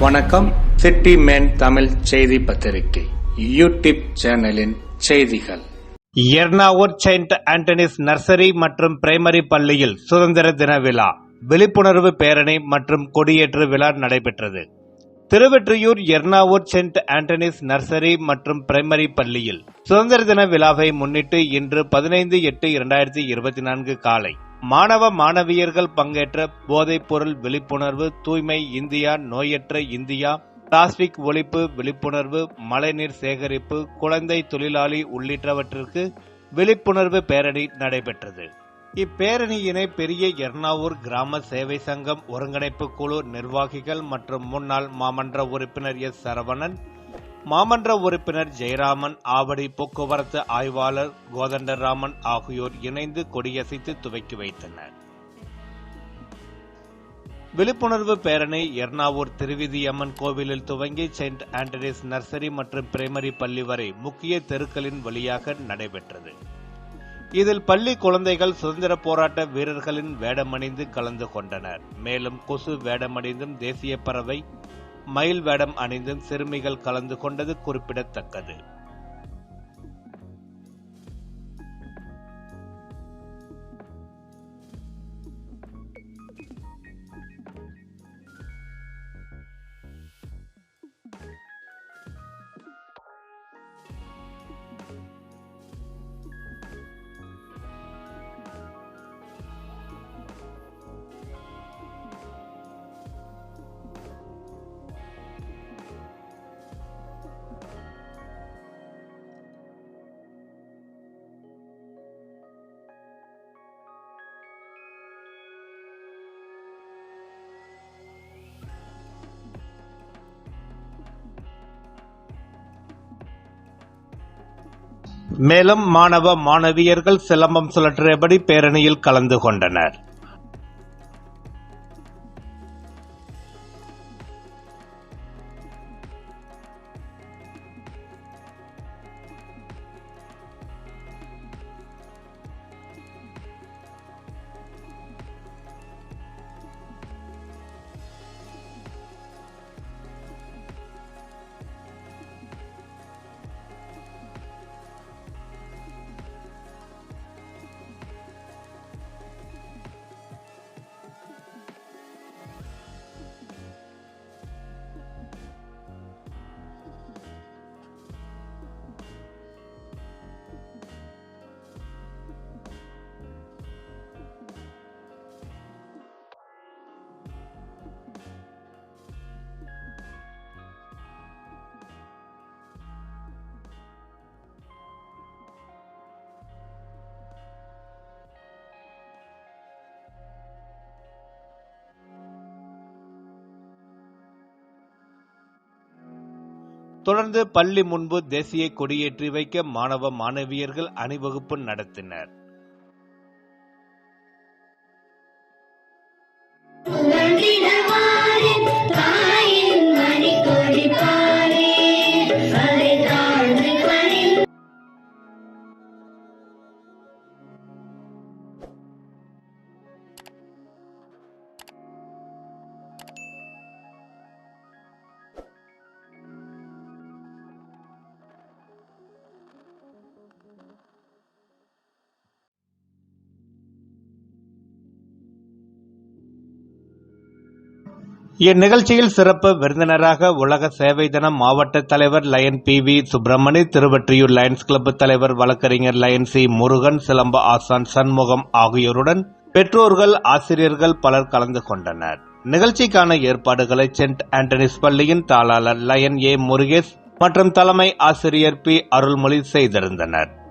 வணக்கம். City man Tamil செய்தி பத்திரிகை. யூடியூப் சேனலின் செய்திகள். எர்ணாவூர் செயின்ட் ஆண்டனிஸ் நர்சரி மற்றும் பிரைமரி பள்ளியில் சுதந்திர தின விழா. விழிப்புணர்வு பேரணி மற்றும் கொடியேற்று விழா நடைபெற்றது. Thiruvottiyur Ernavur saint Antony's nursery மற்றும் பிரைமரி பள்ளியில் சுதந்திர தின விழாவை முன்னிட்டு இன்று பதினைந்து எட்டு இரண்டாயிரத்தி இருபத்தி நான்கு காலை மாணவ மாணவியர்கள் பங்கேற்ற போதைப் பொருள் விழிப்புணர்வு தூய்மை இந்தியா நோயற்ற இந்தியா பிளாஸ்டிக் ஒழிப்பு விழிப்புணர்வு மழைநீர் சேகரிப்பு குழந்தை தொழிலாளி உள்ளிட்டவற்றிற்கு விழிப்புணர்வு பேரணி நடைபெற்றது. இப்பேரணியினை பெரிய எர்ணாவூர் கிராம சேவை சங்கம் ஒருங்கிணைப்பு குழு நிர்வாகிகள் மற்றும் முன்னாள் மாமன்ற உறுப்பினர் எஸ் சரவணன் மாமன்ற உறுப்பினர் ஜெயராமன் ஆவடி போக்குவரத்து ஆய்வாளர் கோதண்டராமன் ஆகியோர் இணைந்து கொடியசைத்து துவக்கி வைத்தனர். விழிப்புணர்வு பேரணி எர்ணாவூர் திருவிதியம்மன் கோவிலில் துவங்கி செயின்ட் ஆண்டனிஸ் நர்சரி மற்றும் பிரைமரி பள்ளி வரை முக்கிய தெருக்களின் வழியாக நடைபெற்றது. இதில் பள்ளி குழந்தைகள் சுதந்திர போராட்ட வீரர்களின் வேடமணிந்து கலந்து கொண்டனர். மேலும் கொசு வேடமணிந்தும் தேசிய பறவை மயில் வேடம் அணிந்தும் சிறுமிகள் கலந்து கொண்டது குறிப்பிடத்தக்கது. மேலும் மாணவ மாணவியர்கள் சிலம்பம் சுழற்றியபடி பேரணியில் கலந்து கொண்டனர். தொடர்ந்து பள்ளி முன்பு தேசிய கொடியேற்றி வைக்க மாணவ மாணவியர்கள் அணிவகுப்பு நடத்தினர். இந்நிகழ்ச்சியில் சிறப்பு விருந்தினராக உலக சேவை தினம் மாவட்ட தலைவர் lion P V Subramani Thiruvottiyur lions club தலைவர் வழக்கறிஞர் லயன் சி முருகன் சிலம்ப ஆசான் சண்முகம் ஆகியோருடன் பெற்றோர்கள் ஆசிரியர்கள் பலர் கலந்து கொண்டனர். நிகழ்ச்சிக்கான ஏற்பாடுகளை சென்ட் ஆண்டனிஸ் பள்ளியின் தாளாளர் லயன் ஏ முருகேஷ் மற்றும் தலைமை ஆசிரியர் பி அருள்மொழி செய்திருந்தனர்.